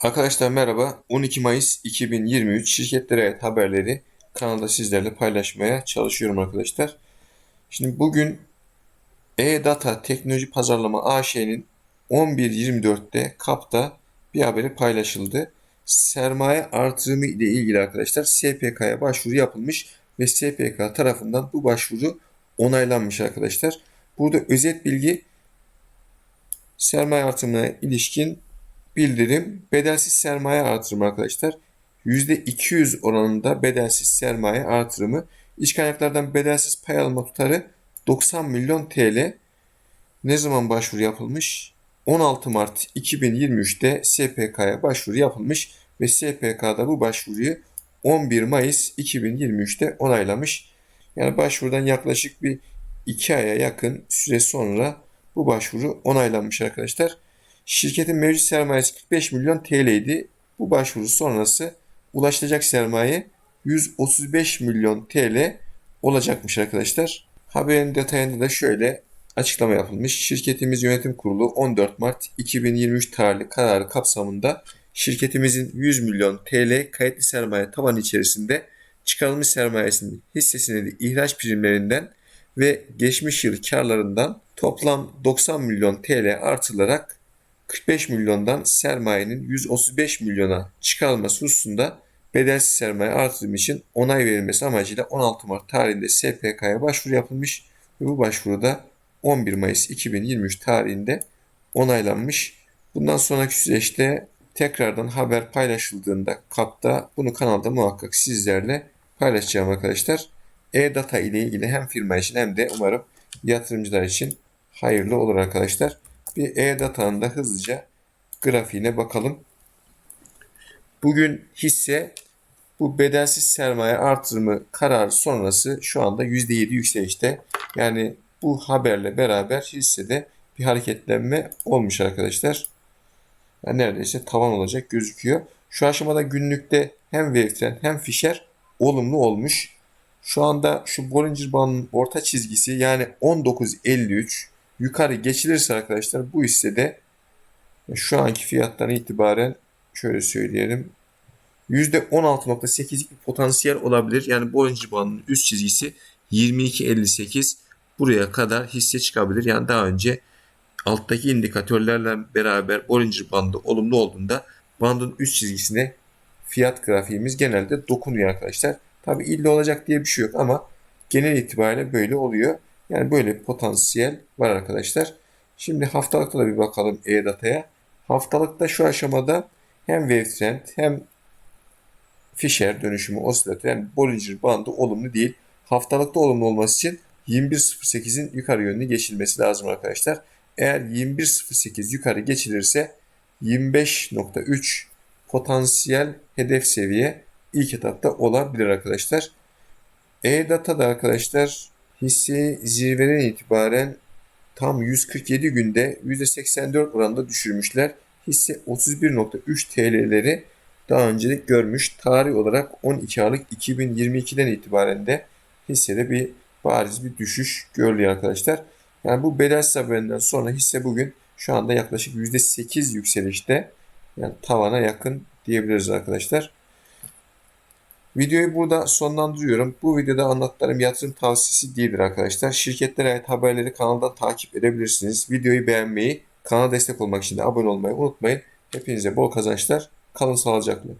Arkadaşlar merhaba. 12 Mayıs 2023 şirketlere ait haberleri kanalda sizlerle paylaşmaya çalışıyorum arkadaşlar. Şimdi bugün E-Data Teknoloji Pazarlama AŞ'nin 11.24'te KAP'ta bir haberi paylaşıldı. Sermaye artırımı ile ilgili arkadaşlar SPK'ya başvuru yapılmış ve SPK tarafından bu başvuru onaylanmış arkadaşlar. Burada özet bilgi sermaye artırımına ilişkin bildirim bedelsiz sermaye artırımı arkadaşlar. %200 oranında bedelsiz sermaye artırımı. İç kaynaklardan bedelsiz pay alma tutarı 90 milyon TL. Ne zaman başvuru yapılmış? 16 Mart 2023'te SPK'ya başvuru yapılmış ve SPK'da bu başvuruyu 11 Mayıs 2023'te onaylamış. Yani başvurudan yaklaşık bir 2 aya yakın süre sonra bu başvuru onaylanmış arkadaşlar. Şirketin mevcut sermayesi 45 milyon TL idi. Bu başvuru sonrası ulaşılacak sermaye 135 milyon TL olacakmış arkadaşlar. Haberin detayında da şöyle açıklama yapılmış. Şirketimiz yönetim kurulu 14 Mart 2023 tarihli kararı kapsamında şirketimizin 100 milyon TL kayıtlı sermaye tavanı içerisinde çıkarılmış sermayesinin hissesini de ihraç primlerinden ve geçmiş yıl karlarından toplam 90 milyon TL artılarak 45 milyondan sermayenin 135 milyona çıkarılması hususunda bedelsiz sermaye artırımı için onay verilmesi amacıyla 16 Mart tarihinde SPK'ya başvuru yapılmış ve bu başvuruda 11 Mayıs 2023 tarihinde onaylanmış. Bundan sonraki süreçte tekrardan haber paylaşıldığında kapta bunu kanalda muhakkak sizlerle paylaşacağım arkadaşlar. E-Data ile ilgili hem firma için hem de umarım yatırımcılar için hayırlı olur arkadaşlar. Bir E-Data'nın da hızlıca grafiğine bakalım. Bugün hisse bu bedelsiz sermaye artırımı kararı sonrası şu anda %7 yükselişte. Yani bu haberle beraber hissede bir hareketlenme olmuş arkadaşlar. Yani neredeyse tavan olacak gözüküyor. Şu aşamada günlükte hem Wavetrend hem Fisher olumlu olmuş. Şu anda şu Bollinger Band'ın orta çizgisi yani 19.53 yukarı geçilirse arkadaşlar bu hissede şu anki fiyattan itibaren şöyle söyleyelim %16.8'lik bir potansiyel olabilir. Yani Bollinger Band'ın üst çizgisi 22.58 buraya kadar hisse çıkabilir. Yani daha önce alttaki indikatörlerle beraber Bollinger Bandı olumlu olduğunda bandın üst çizgisine fiyat grafiğimiz genelde dokunuyor arkadaşlar. Tabi illa olacak diye bir şey yok ama genel itibariyle böyle oluyor. Yani böyle bir potansiyel var arkadaşlar. Şimdi haftalıkta da bir bakalım E-Data'ya. Haftalıkta şu aşamada hem Wavetrend hem Fisher dönüşümü osilatör yani Bollinger bandı olumlu değil. Haftalıkta olumlu olması için 21.08'in yukarı yönlü geçilmesi lazım arkadaşlar. Eğer 21.08 yukarı geçilirse 25.3 potansiyel hedef seviye ilk etapta olabilir arkadaşlar. E-Data'da arkadaşlar hisse zirveden itibaren tam 147 günde %84 oranında düşürmüşler. Hisse 31.3 TL'leri daha önce görmüş. Tarih olarak 12 Aralık 2022'den itibaren de hissede bir bariz bir düşüş görülüyor arkadaşlar. Yani bu bedelsiz haberinden sonra hisse bugün şu anda yaklaşık %8 yükselişte. Yani tavana yakın diyebiliriz arkadaşlar. Videoyu burada sonlandırıyorum. Bu videoda anlattıklarım yatırım tavsiyesi değildir arkadaşlar. Şirketlere ait haberleri kanaldan takip edebilirsiniz. Videoyu beğenmeyi, kanala destek olmak için de abone olmayı unutmayın. Hepinize bol kazançlar. Kalın sağlıcakla.